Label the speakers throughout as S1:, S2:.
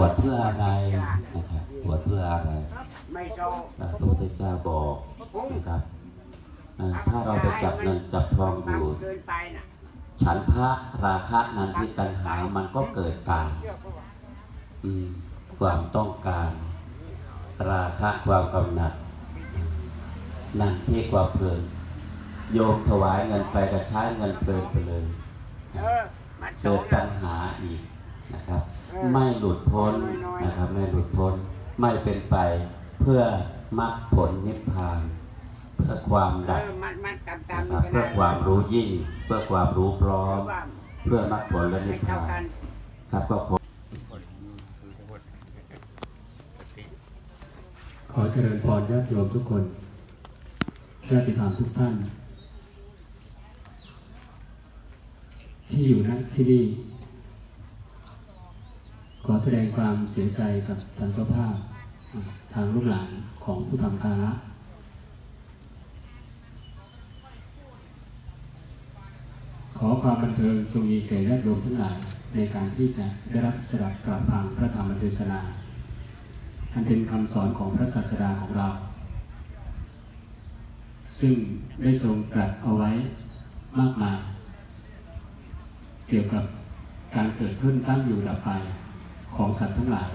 S1: วชเพื่ออะไรนะครับบวชเพื่ออะไร
S2: ไม่ต้อง
S1: อ่าพระพุทธเจ้าบอกนะครับอ่าถ้าเราไปจับเงินจับทองอยู่
S2: เกินไปน่ะ
S1: ฉันพระราคะนันทิตัณหามันก็เกิดการอืมความต้องการ ราคะความกำหนัดอืมนั่นที่ความเพลินโยมถวายเงินไปก็ใช้เงินเพลินไปเลย
S2: เออมาโจ
S1: เกิด
S2: นะ
S1: ปัญหาอีกนะครับ ไม่หลุดพ้นนะครับไม่หลุดพ้นไม่เป็นไปเพื่อมรรคผลนิพพาน เพื่อความ
S2: เอ
S1: ดับ
S2: อมันมันตามตาม
S1: นะครับเพื่อความรู้ยิ่ง เพื่อความรู้พร้อม
S2: ว่า
S1: เพื่อมรรคผลและนิ
S2: ไม่
S1: พ
S2: เท่า
S1: พา
S2: กันน
S1: ครับก็ขอ
S3: ขอเจริญพรญาติโยมทุกคนญาติธรรมทุกท่าน ที่อยู่ณที่นี่ ขอแสดงความเสียใจกับทางเจ้าภาพทางลูกหลานของผู้ทำภาระขอความบันเทิงจงมีแก่ญาติโยมทั้งหลายในการที่จะได้รับสดับกลับฟังพระธรรมเทศนา อันเป็นคำสอนของพระศาสดาของเรา ซึ่งได้ทรงตรัสเอาไว้มากมายเกี่ยวกับการเกิดขึ้นตั้งอยู่ดับไป ของสัตว์ทั้งหลาย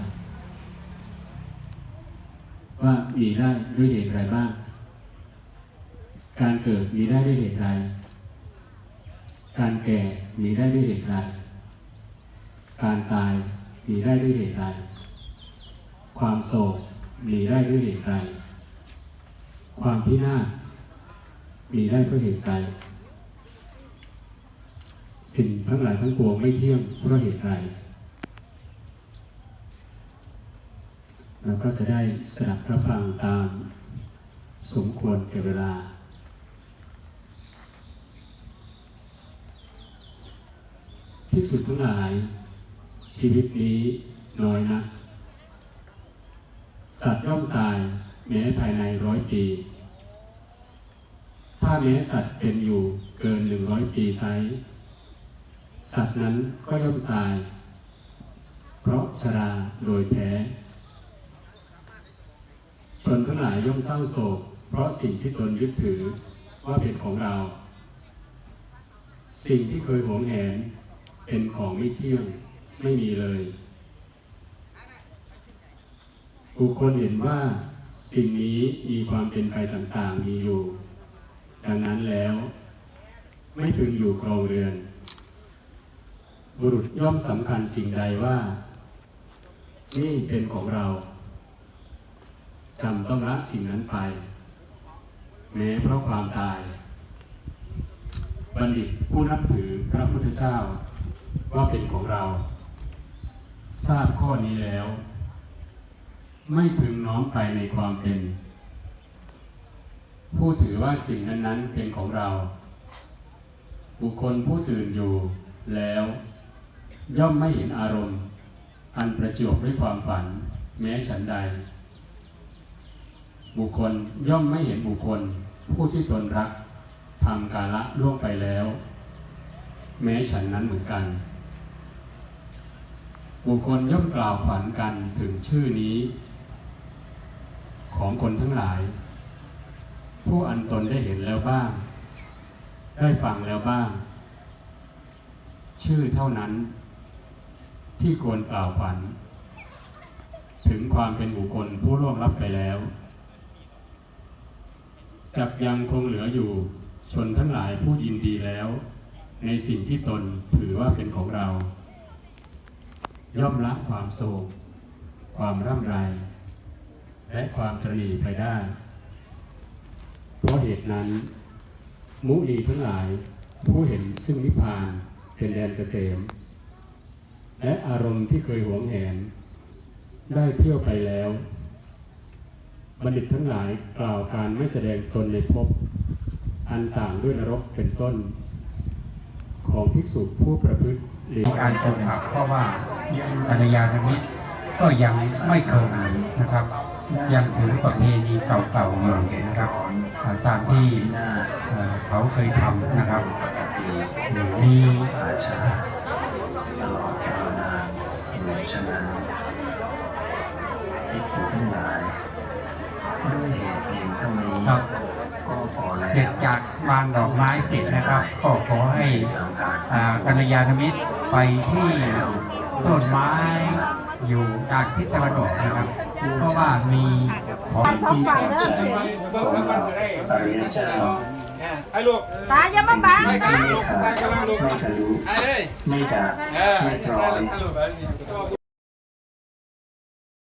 S3: ว่ามีได้ด้วยเหตุไรบ้าง การเกิดมีได้ด้วยเหตุไร การแก่มีได้ด้วยเหตุไรการตายมีได้ด้วยเหตุไรความโศกมีได้ด้วยเหตุใดความพินาศมีได้เพราะเหตุใดสิ่งทั้งหลายทั้งปวงไม่เที่ยงเพราะเหตุใด เราก็จะได้สดับพระฟังตามสมควรแก่เวลาที่สุดทั้งหลาย ชีวิตนี้น้อยนักสัตว์ย่อมตายแม้ภายในร้อยปี ถ้าแม้สัตว์เป็นอยู่เกินหนึ่งร้อยปีไซสัตว์นั้นก็ย่อมตาย เพราะชราโดยแท้ ชนทั้งหลายย่อมเศร้าโศก เพราะสิ่งที่ตนยึดถือว่าเป็นของเรา สิ่งที่เคยหวงแหนเป็นของไม่เที่ยงไม่มีเลยบุคคลเห็นว่าสิ่งนี้มีความเป็นไปต่างๆมีอยู่ ดังนั้นแล้ว ไม่พึงอยู่ครองเรือน บุรุษย่อมสำคัญสิ่งใดว่า นี่เป็นของเรา จำต้องละสิ่งนั้นไป แม้เพราะความตาย บัณฑิตผู้นับถือพระพุทธเจ้าว่าเป็นของเรา ทราบข้อนี้แล้ว ไม่พึงน้อมไปในความเป็น ผู้ถือว่าสิ่งนั้นๆเป็นของเรา บุคคลผู้ตื่นอยู่แล้ว ย่อมไม่เห็นอารมณ์ อันประจวบด้วยความฝัน แม้ฉันใด บุคคลย่อมไม่เห็นบุคคล ผู้ที่ตนรักทำกาละล่วงไปแล้ว แม้ฉันนั้นเหมือนกัน บุคคลย่อมกล่าวขวัญกันถึงชื่อนี้ ของคนทั้งหลาย ผู้อันตนได้เห็นแล้วบ้าง ได้ฟังแล้วบ้าง ชื่อเท่านั้น ที่ควรกล่าวขวัญถึงความเป็นบุคคลผู้ร่วงรับไปแล้ว จักยังคงเหลืออยู่ ชนทั้งหลายผู้ยินดีแล้ว ในสิ่งที่ตนถือว่าเป็นของเรา ย่อมละความโศก ความร่ำไร และความตรีไปได้ เพราะเหตุนั้น มุนีทั้งหลายผู้เห็นซึ่งนิพพานเป็นแดนเกษม และอารมณ์ที่เคยหวงแหน ได้เที่ยวไปแล้ว บัณฑิตทั้งหลายกล่าวการไม่แสดงตนในภพอันต่างด้วยนรกเป็นต้น ของภิกษุผู้ประพฤติหรือ
S4: การจนขับเพราะว่ากัลยาณมิตรก็ยังไม่เคยมีนะครับ ยังถือประเพณีเก่าๆอยู่นะครับอ่าตามที่เอ่อเขาเคยทำนะครับมี
S5: อาชาตลอดกาลนานฉะนั้นภิกษุทั้
S4: ครับ
S5: ก็พอแล้ว
S4: เสร็จจากวางดอกไม้เสร็จนะครับ ก็ขอให้
S5: สังขาร
S4: อ่ากัลยาณมิตรไปที่ต้นไม้อยู่ทางทิศตะวันออกนะครับ เพราะว่ามีของ
S5: ที่พอใจของเราอริยเจ้า
S6: ไอ้ลูก
S7: ตาอย่ามาบัง
S5: ไม่
S7: นะ
S5: ขาดไม่ทะลุ
S6: ไอ้เลย
S5: ไม่ด่า
S6: เออ
S5: ไม่ปล่อย
S6: ไอ้ลูก